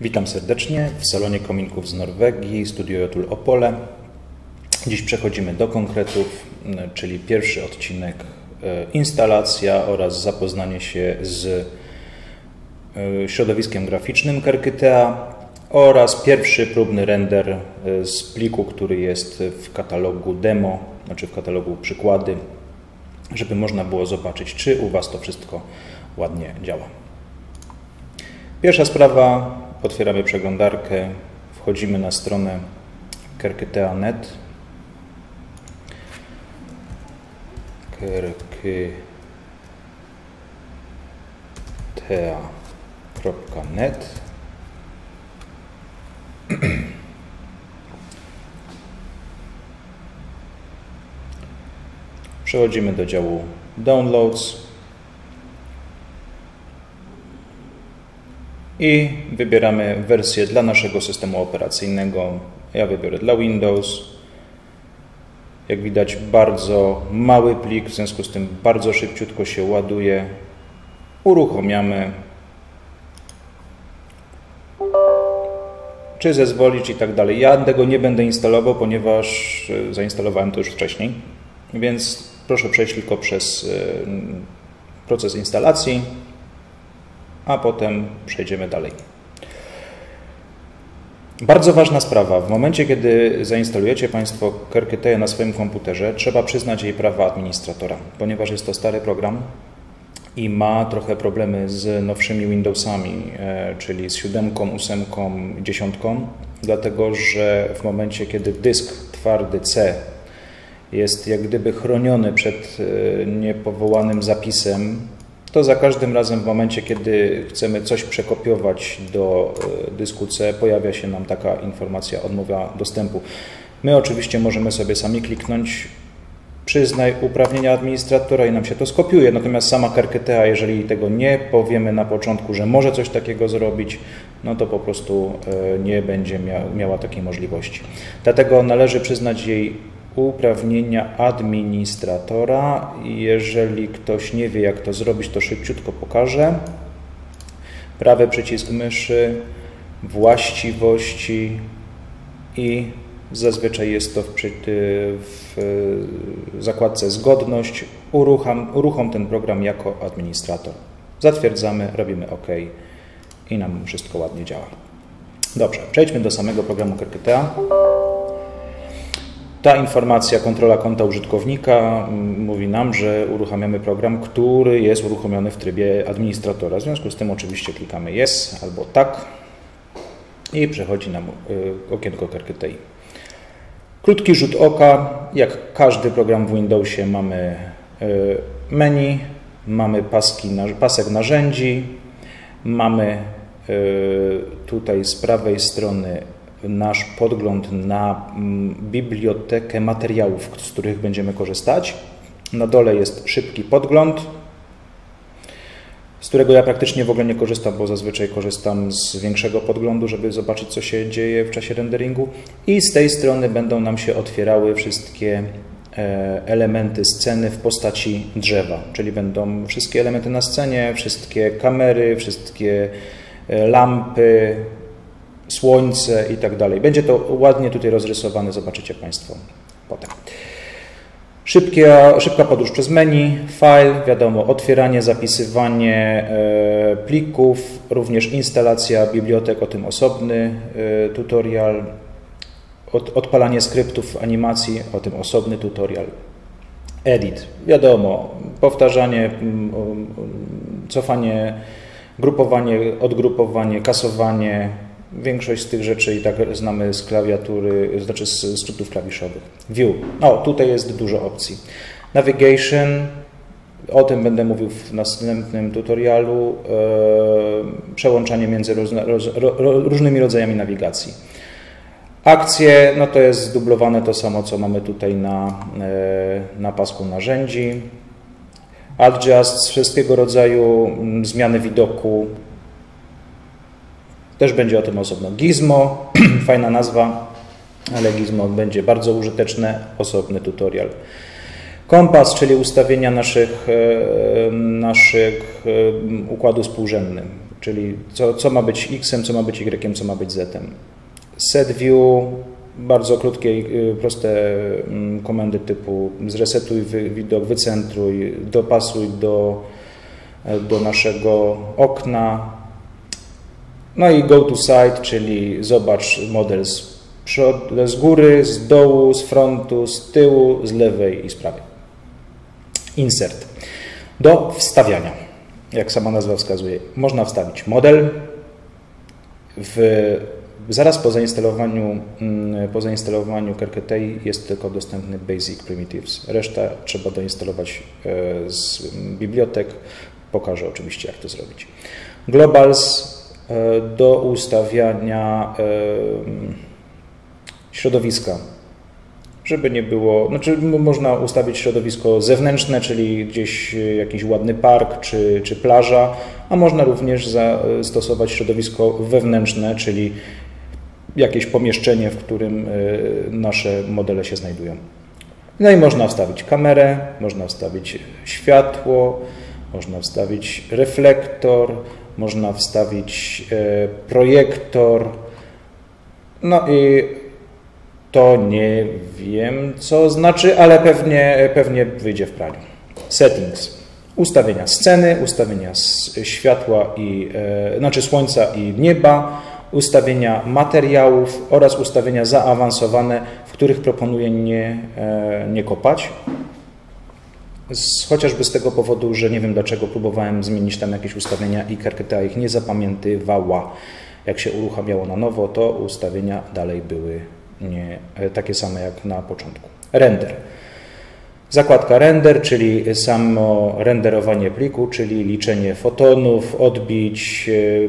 Witam serdecznie w salonie kominków z Norwegii, Studio Jotul Opole. Dziś przechodzimy do konkretów, czyli pierwszy odcinek e, instalacja oraz zapoznanie się z e, środowiskiem graficznym Kerkytea oraz pierwszy próbny render e, z pliku, który jest w katalogu demo, znaczy w katalogu przykłady, żeby można było zobaczyć, czy u Was to wszystko ładnie działa. Pierwsza sprawa, otwieramy przeglądarkę, wchodzimy na stronę kerkytea.net kerkytea.net Przechodzimy do działu Downloads i wybieramy wersję dla naszego systemu operacyjnego. Ja wybiorę dla Windows. Jak widać bardzo mały plik, w związku z tym bardzo szybciutko się ładuje. Uruchamiamy. Czy zezwolić i tak dalej. Ja tego nie będę instalował, ponieważ e, zainstalowałem to już wcześniej. Więc proszę przejść tylko przez e, proces instalacji a potem przejdziemy dalej. Bardzo ważna sprawa. W momencie, kiedy zainstalujecie Państwo Kerkyteę na swoim komputerze, trzeba przyznać jej prawa administratora, ponieważ jest to stary program i ma trochę problemy z nowszymi Windowsami, e, czyli z 7, 8, 10, dlatego że w momencie, kiedy dysk twardy C jest jak gdyby chroniony przed e, niepowołanym zapisem, to za każdym razem w momencie, kiedy chcemy coś przekopiować do e, dysku C, pojawia się nam taka informacja odmowa dostępu. My oczywiście możemy sobie sami kliknąć przyznaj uprawnienia administratora i nam się to skopiuje. Natomiast sama Kerketea, jeżeli tego nie powiemy na początku, że może coś takiego zrobić, no to po prostu e, nie będzie miała takiej możliwości. Dlatego należy przyznać jej uprawnienia administratora. Jeżeli ktoś nie wie, jak to zrobić, to szybciutko pokażę. Prawy przycisk myszy, właściwości i zazwyczaj jest to w, w zakładce zgodność. Urucham, uruchom ten program jako administrator. Zatwierdzamy, robimy OK i nam wszystko ładnie działa. Dobrze, przejdźmy do samego programu Kerkytea. Ta informacja, kontrola konta użytkownika mówi nam, że uruchamiamy program, który jest uruchomiony w trybie administratora. W związku z tym oczywiście klikamy Yes albo Tak i przechodzi nam y, okienko Kerkytei. Krótki rzut oka, jak każdy program w Windowsie mamy y, menu, mamy paski, pasek narzędzi, mamy y, tutaj z prawej strony nasz podgląd na mm, bibliotekę materiałów, z których będziemy korzystać. Na dole jest szybki podgląd, z którego ja praktycznie w ogóle nie korzystam, bo zazwyczaj korzystam z większego podglądu, żeby zobaczyć, co się dzieje w czasie renderingu. I z tej strony będą nam się otwierały wszystkie e, elementy sceny w postaci drzewa, czyli będą wszystkie elementy na scenie, wszystkie kamery, wszystkie e, lampy, słońce i tak dalej. Będzie to ładnie tutaj rozrysowane, zobaczycie Państwo potem. Szybkie, szybka podróż przez menu, file, wiadomo, otwieranie, zapisywanie e, plików, również instalacja bibliotek, o tym osobny e, tutorial, od, odpalanie skryptów animacji, o tym osobny tutorial. Edit, wiadomo, powtarzanie, cofanie, grupowanie, odgrupowanie, kasowanie, Większość z tych rzeczy i tak znamy z klawiatury, znaczy z skrótów klawiszowych. View. O, tutaj jest dużo opcji. Navigation. O tym będę mówił w następnym tutorialu. E, przełączanie między roz, ro, różnymi rodzajami nawigacji. Akcje, no to jest zdublowane to samo, co mamy tutaj na, e, na pasku narzędzi. Adjust, wszystkiego rodzaju mm, zmiany widoku, też będzie o tym osobno. Gizmo, fajna nazwa, ale Gizmo będzie bardzo użyteczne, osobny tutorial. Kompas, czyli ustawienia naszych, e, naszych e, układu współrzędnym. czyli co, co ma być X, co ma być Y, co ma być Z. Set view, bardzo krótkie, y, proste mm, komendy typu zresetuj widok, wycentruj, dopasuj do, do naszego okna. No i go to site, czyli zobacz model z, przod, z góry, z dołu, z frontu, z tyłu, z lewej i z prawej. Insert. Do wstawiania, jak sama nazwa wskazuje, można wstawić model. W, zaraz po zainstalowaniu, mm, po zainstalowaniu Kerketei jest tylko dostępny Basic Primitives. Reszta trzeba doinstalować e, z bibliotek. Pokażę oczywiście, jak to zrobić. Globals do ustawiania e, środowiska żeby nie było, znaczy można ustawić środowisko zewnętrzne, czyli gdzieś e, jakiś ładny park czy, czy plaża, a można również zastosować środowisko wewnętrzne, czyli jakieś pomieszczenie, w którym e, nasze modele się znajdują. No i można wstawić kamerę, można wstawić światło, można wstawić reflektor, można wstawić e, projektor, no i to nie wiem, co znaczy, ale pewnie, pewnie wyjdzie w praniu. Settings. Ustawienia sceny, ustawienia światła i, e, znaczy słońca i nieba, ustawienia materiałów oraz ustawienia zaawansowane, w których proponuję nie, e, nie kopać. Z, chociażby z tego powodu, że nie wiem dlaczego próbowałem zmienić tam jakieś ustawienia i Karketa ich nie zapamiętywała. Jak się uruchamiało na nowo, to ustawienia dalej były nie e, takie same jak na początku. Render. Zakładka render, czyli samo renderowanie pliku, czyli liczenie fotonów, odbić, e,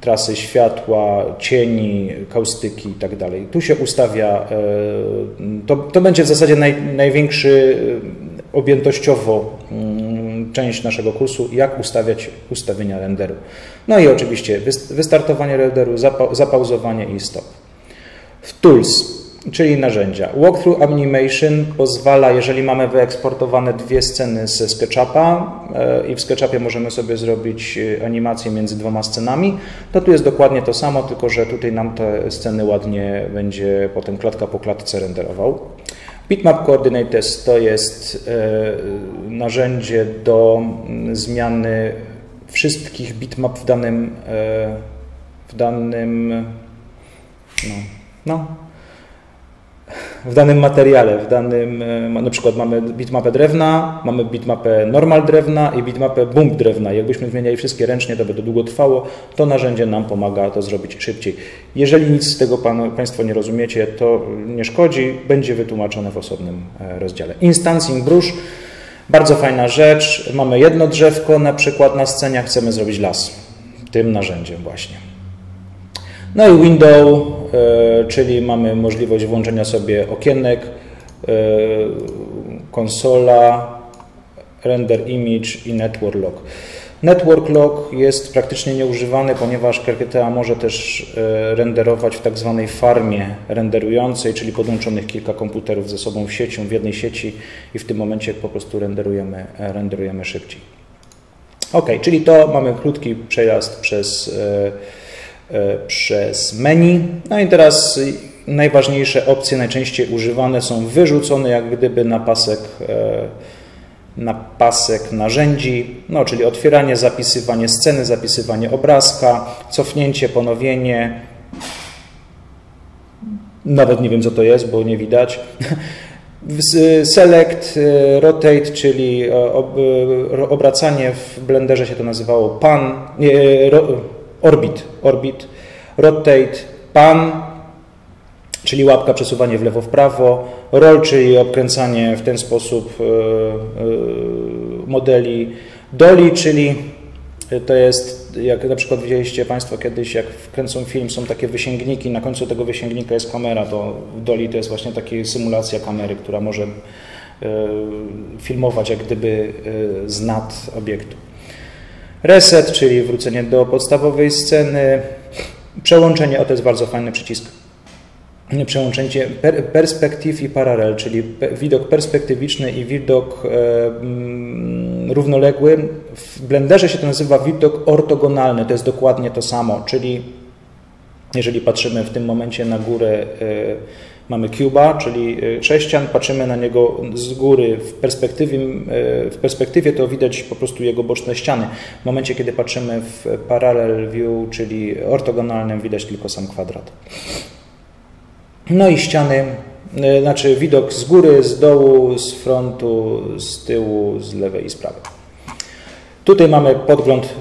trasy światła, cieni, kaustyki itd. Tak tu się ustawia, e, to, to będzie w zasadzie naj, największy objętościowo część naszego kursu, jak ustawiać ustawienia renderu. No i oczywiście wystartowanie renderu, zapauzowanie i stop. W Tools, czyli narzędzia. Walkthrough Animation pozwala, jeżeli mamy wyeksportowane dwie sceny ze SketchUpa e, i w SketchUpie możemy sobie zrobić e, animację między dwoma scenami, to tu jest dokładnie to samo, tylko że tutaj nam te sceny ładnie będzie potem klatka po klatce renderował. Bitmap Coordinates to jest e, narzędzie do mm, zmiany wszystkich bitmap w danym, w danym no, no, w danym materiale, w danym, e, na przykład mamy bitmapę drewna, mamy bitmapę normal drewna i bitmapę bump drewna. Jakbyśmy zmieniali wszystkie ręcznie, to by to długo trwało. To narzędzie nam pomaga to zrobić szybciej. Jeżeli nic z tego pan, Państwo nie rozumiecie, to nie szkodzi, będzie wytłumaczone w osobnym e, rozdziale. Instancing brush, bardzo fajna rzecz. Mamy jedno drzewko na przykład na scenie, chcemy zrobić las. Tym narzędziem właśnie. No i window, czyli mamy możliwość włączenia sobie okienek, e, konsola, render image i network lock. Network lock jest praktycznie nieużywany, ponieważ Kerketea może też e, renderować w tak zwanej farmie renderującej, czyli podłączonych kilka komputerów ze sobą w siecią, w jednej sieci i w tym momencie po prostu renderujemy, renderujemy szybciej. Ok, czyli to mamy krótki przejazd przez E, przez menu. No i teraz najważniejsze opcje, najczęściej używane są wyrzucone jak gdyby na pasek, e, na pasek narzędzi, no, czyli otwieranie, zapisywanie sceny, zapisywanie obrazka, cofnięcie, ponowienie. Nawet nie wiem co to jest, bo nie widać. Select, e, rotate, czyli obracanie w blenderze się to nazywało pan, nie, orbit, orbit, rotate, pan, czyli łapka, przesuwanie w lewo, w prawo, roll, czyli obkręcanie w ten sposób e, e, modeli, dolly, czyli to jest, jak na przykład widzieliście Państwo kiedyś, jak wkręcą film, są takie wysięgniki, na końcu tego wysięgnika jest kamera, to w Dolly to jest właśnie taka symulacja kamery, która może e, filmować jak gdyby z nad obiektu. Reset, czyli wrócenie do podstawowej sceny. Przełączenie, o to jest bardzo fajny przycisk. przełączenie per, perspektyw i paralel, czyli widok perspektywiczny i widok e, mm, równoległy. W Blenderze się to nazywa widok ortogonalny, to jest dokładnie to samo, czyli jeżeli patrzymy w tym momencie na górę, e, mamy cuba, czyli e, sześcian, patrzymy na niego z góry w perspektywie, e, w perspektywie to widać po prostu jego boczne ściany. W momencie, kiedy patrzymy w parallel view, czyli ortogonalnym, widać tylko sam kwadrat. No i ściany, znaczy widok z góry, z dołu, z frontu, z tyłu, z lewej i z prawej. Tutaj mamy podgląd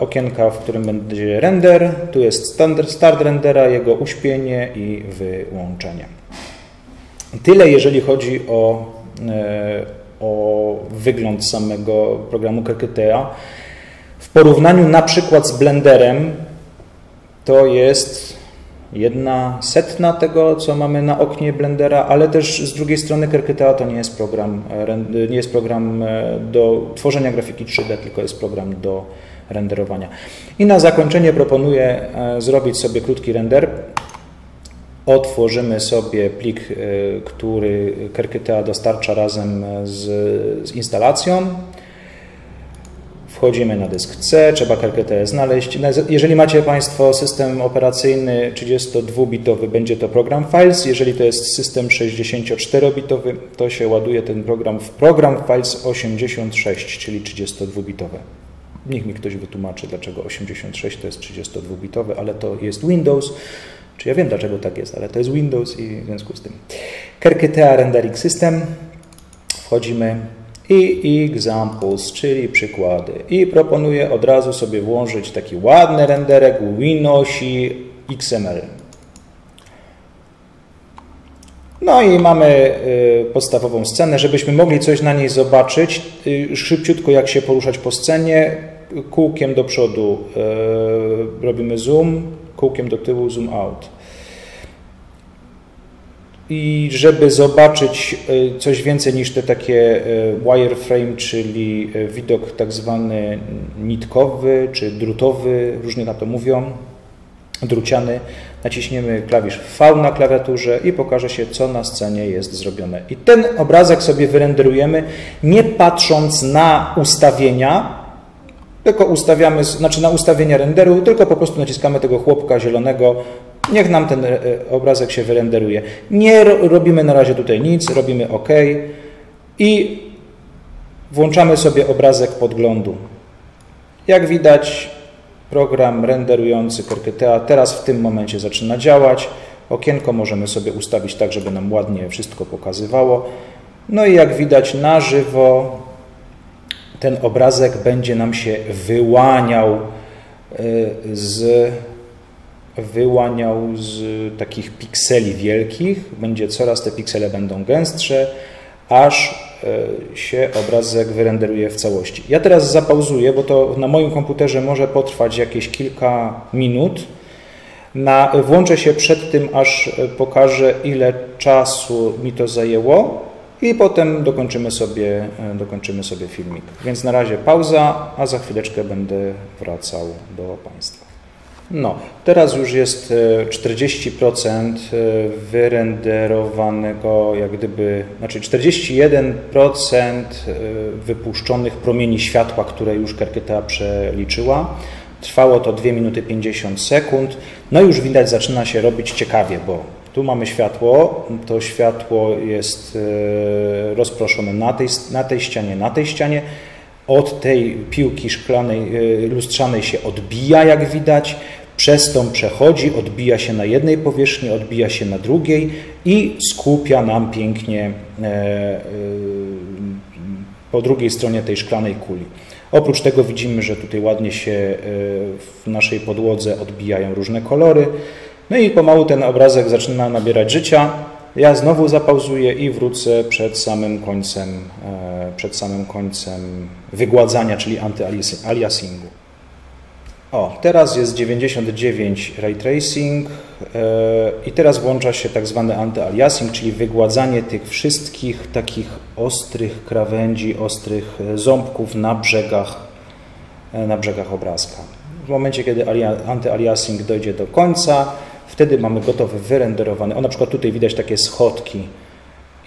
okienka, w którym będzie render. Tu jest standard, start rendera, jego uśpienie i wyłączenie. Tyle jeżeli chodzi o, e, o wygląd samego programu Kerketea. W porównaniu na przykład z Blenderem to jest jedna setna tego, co mamy na oknie Blendera, ale też z drugiej strony Kerketea to nie jest program, e, nie jest program e, do tworzenia grafiki 3D, tylko jest program do renderowania. I na zakończenie proponuję zrobić sobie krótki render. Otworzymy sobie plik, który Kerketea dostarcza razem z, z instalacją. Wchodzimy na dysk C, trzeba kartę znaleźć. Jeżeli macie Państwo system operacyjny 32-bitowy, będzie to program Files. Jeżeli to jest system 64-bitowy, to się ładuje ten program w program Files 86, czyli 32-bitowe. Niech mi ktoś wytłumaczy, dlaczego 86 to jest 32-bitowe, ale to jest Windows. Czy ja wiem, dlaczego tak jest, ale to jest Windows i w związku z tym. Kerketea Rendering System. Wchodzimy i examples, czyli przykłady. I proponuję od razu sobie włożyć taki ładny renderek Winosi XML. No i mamy y, podstawową scenę, żebyśmy mogli coś na niej zobaczyć, y, szybciutko jak się poruszać po scenie, kółkiem do przodu y, robimy zoom, kółkiem do tyłu zoom out i żeby zobaczyć e, coś więcej niż te takie e, wireframe, czyli e, widok tak zwany nitkowy czy drutowy, różnie na to mówią, druciany, naciśniemy klawisz V na klawiaturze i pokaże się, co na scenie jest zrobione. I ten obrazek sobie wyrenderujemy, nie patrząc na ustawienia, tylko ustawiamy, znaczy na ustawienia renderu, tylko po prostu naciskamy tego chłopka zielonego, Niech nam ten e, obrazek się wyrenderuje. Nie robimy na razie tutaj nic, robimy OK i włączamy sobie obrazek podglądu. Jak widać, program renderujący Kerketea teraz w tym momencie zaczyna działać. Okienko możemy sobie ustawić tak, żeby nam ładnie wszystko pokazywało. No i jak widać na żywo ten obrazek będzie nam się wyłaniał e, z wyłaniał z takich pikseli wielkich, będzie coraz te piksele będą gęstsze, aż e, się obrazek wyrenderuje w całości. Ja teraz zapauzuję, bo to na moim komputerze może potrwać jakieś kilka minut. Na, włączę się przed tym, aż pokażę, ile czasu mi to zajęło i potem dokończymy sobie, e, dokończymy sobie filmik. Więc na razie pauza, a za chwileczkę będę wracał do Państwa. No, teraz już jest 40% e, e, wyrenderowanego, jak gdyby, znaczy 41% e, wypuszczonych promieni światła, które już Kerketa przeliczyła. Trwało to 2 minuty 50 sekund. No już widać, zaczyna się robić ciekawie, bo tu mamy światło, to światło jest rozproszone na tej, na tej ścianie, na tej ścianie. Od tej piłki szklanej, lustrzanej się odbija, jak widać przez tą przechodzi, odbija się na jednej powierzchni, odbija się na drugiej i skupia nam pięknie e, e, po drugiej stronie tej szklanej kuli. Oprócz tego widzimy, że tutaj ładnie się e, w naszej podłodze odbijają różne kolory. No i pomału ten obrazek zaczyna nabierać życia. Ja znowu zapauzuję i wrócę przed samym końcem, przed samym końcem wygładzania, czyli antyaliasingu. O, teraz jest 99 ray tracing yy, i teraz włącza się tak zwany antyaliasing, czyli wygładzanie tych wszystkich takich ostrych krawędzi, ostrych ząbków na brzegach, e, na brzegach obrazka. W momencie, kiedy antyaliasing dojdzie do końca, Wtedy mamy gotowy, wyrenderowany. O, na przykład tutaj widać takie schodki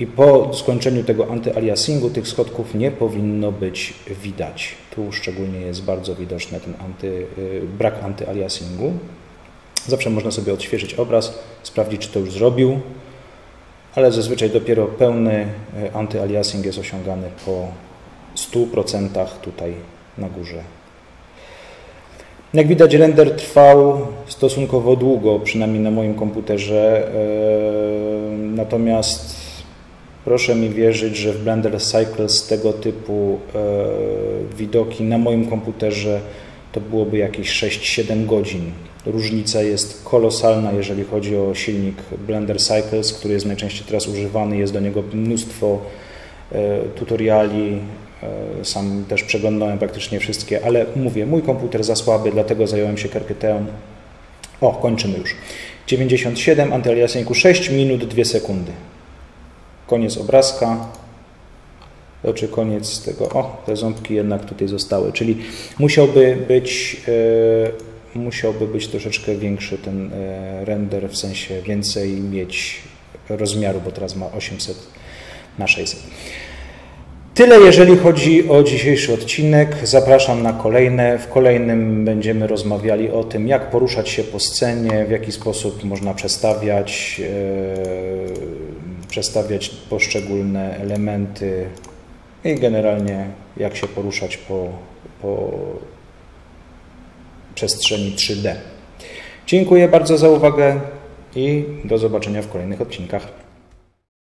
i po skończeniu tego antyaliasingu tych schodków nie powinno być widać. Tu szczególnie jest bardzo widoczny ten y, brak antyaliasingu. Zawsze można sobie odświeżyć obraz, sprawdzić, czy to już zrobił, ale zazwyczaj dopiero pełny y, antyaliasing jest osiągany po 100% tutaj na górze. Jak widać, render trwał stosunkowo długo, przynajmniej na moim komputerze. Y, natomiast Proszę mi wierzyć, że w Blender Cycles tego typu e, widoki na moim komputerze to byłoby jakieś 6-7 godzin. Różnica jest kolosalna, jeżeli chodzi o silnik Blender Cycles, który jest najczęściej teraz używany. Jest do niego mnóstwo e, tutoriali. E, sam też przeglądałem praktycznie wszystkie, ale mówię, mój komputer za słaby, dlatego zająłem się Kerkyteą. O, kończymy już. 97, antyaliasingu 6 minut 2 sekundy koniec obrazka, czy koniec tego, o, te ząbki jednak tutaj zostały, czyli musiałby być, e, musiałby być troszeczkę większy ten e, render, w sensie więcej mieć rozmiaru, bo teraz ma 800 na 600. Tyle jeżeli chodzi o dzisiejszy odcinek. Zapraszam na kolejne. W kolejnym będziemy rozmawiali o tym, jak poruszać się po scenie, w jaki sposób można przestawiać. Yy, przestawiać poszczególne elementy i generalnie jak się poruszać po, po przestrzeni 3D. Dziękuję bardzo za uwagę i do zobaczenia w kolejnych odcinkach.